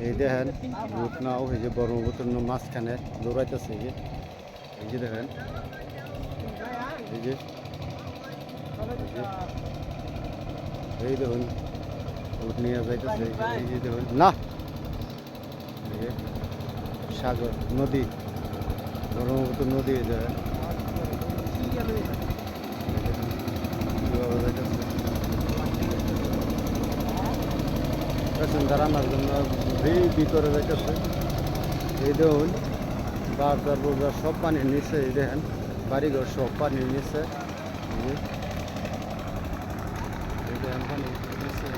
এই দেখেন রুট নাও, এই যে ব্রহ্মপুত্র মাঝখানে, দৌড়াইতেছে এই যে। এই যে দেখেন, এই যে, এই দেখুন উঠ নিয়ে যাইতেছে, এই যে- দেখুন, না! সাগর, নদী ব্রহ্মপুত্র নদী, এই দেখেন কীভাবে যাইতেছে প্যাসেঞ্জার আমার জন্য এই ভিতরে যাইতেছে এই দেখুন বাজার বাজার সব পানির নিচে, এই দেখেন, বাড়িঘর সব পানির নিচে। এই দেখেন, পানির নিচে।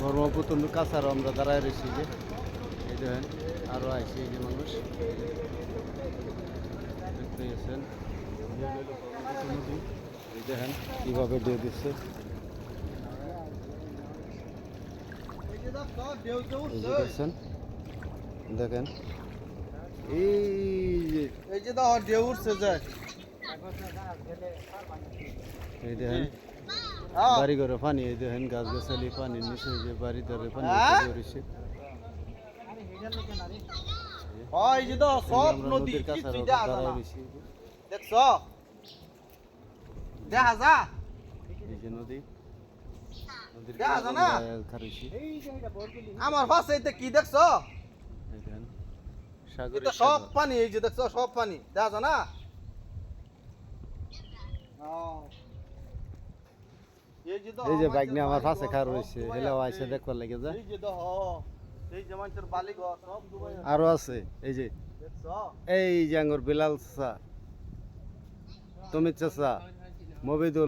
ব্রহ্মপুত্র কাছারও আমরা দাঁড়ায় রয়েছি যে। এই দেখেন আরও আইসি যে মানুষ। দেখতে গেছেন এই দেখেন কীভাবে দিয়ে দিচ্ছে। দেখছেন দেখেন। এই যে এই ঢেউ উঠছে যায় এই দেখেন হ্যাঁ। বাড়ি ঘরে পানি এই দেখেন গাছ গাছালি পানির নিচে যে বাড়ি ধরে পানি হ্যাঁ? হয় যে সব নদী কাছে দাঁড়ায় দেখছ? দেখা যা। এই যে নদী। নদীর দেখা যায় না? খারিছি আমার পাশে এটা কি দেখছ? এটা সব পানি এই যে দেখছ সব পানি। দেখা যায় না। এই যে যে বাইক নিয়ে আমার পাশে খার রয়েছে হেলাও আছে। আইসে দেখবার লাগে যা। যে যে আরও আছে এই যে। এই যে আঙ্গুর বিলাল চাচা তুমি চাচা। movedor.